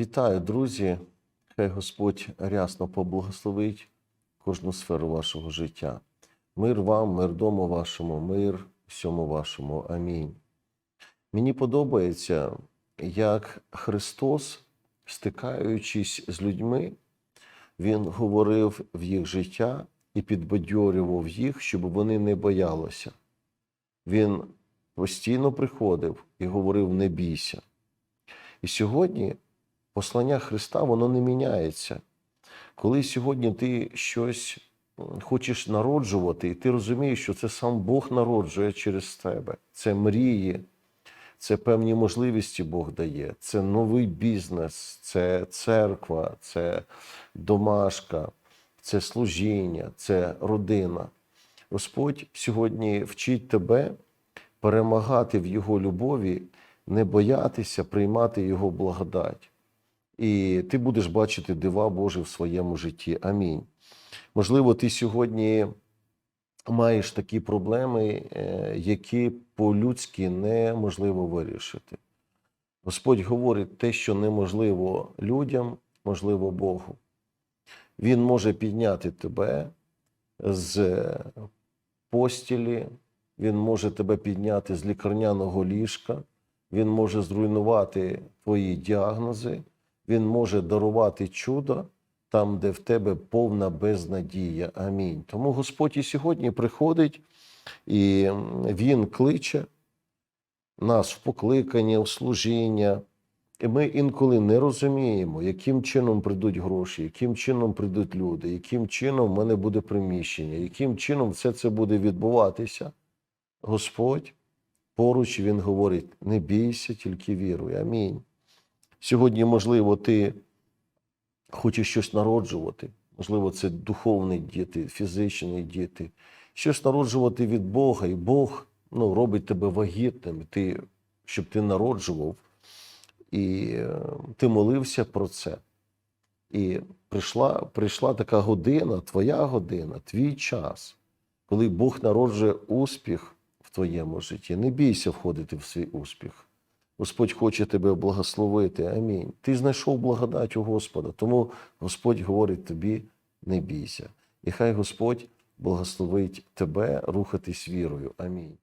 Вітаю, друзі! Хай Господь рясно поблагословить кожну сферу вашого життя. Мир вам, мир дому вашому, мир всьому вашому. Амінь. Мені подобається, як Христос, стикаючись з людьми, Він говорив в їх життя і підбадьорював їх, щоб вони не боялися. Він постійно приходив і говорив: не бійся. І сьогодні послання Христа воно не міняється. Коли сьогодні ти щось хочеш народжувати, і ти розумієш, що це сам Бог народжує через тебе, це мрії, це певні можливості Бог дає, це новий бізнес, це церква, це домашка, це служіння, це родина. Господь сьогодні вчить тебе перемагати в Його любові, не боятися приймати Його благодать. І ти будеш бачити дива Божі в своєму житті. Амінь. Можливо, ти сьогодні маєш такі проблеми, е, які по-людськи неможливо вирішити. Господь говорить те, що неможливо людям, можливо Богу. Він може підняти тебе з постілі, він може тебе підняти з лікарняного ліжка, він може зруйнувати твої діагнози, він може дарувати чудо там, де в тебе повна безнадія. Амінь. Тому Господь і сьогодні приходить і Він кличе нас в покликання, в служіння. І ми інколи не розуміємо, яким чином прийдуть гроші, яким чином прийдуть люди, яким чином в мене буде приміщення, яким чином все це буде відбуватися. Господь поруч Він говорить: не бійся, тільки віруй. Амінь. Сьогодні, можливо, ти хочеш щось народжувати, можливо, це духовні діти, фізичні діти, щось народжувати від Бога, і Бог ну, робить тебе вагітним, ти, щоб ти народжував, і е, ти молився про це. І прийшла, прийшла така година, твоя година, твій час, коли Бог народжує успіх в твоєму житті. Не бійся входити в свій успіх. Господь хоче тебе благословити. Амінь. Ти знайшов благодать у Господа, тому Господь говорить тобі: не бійся. І хай Господь благословить тебе рухатись вірою. Амінь.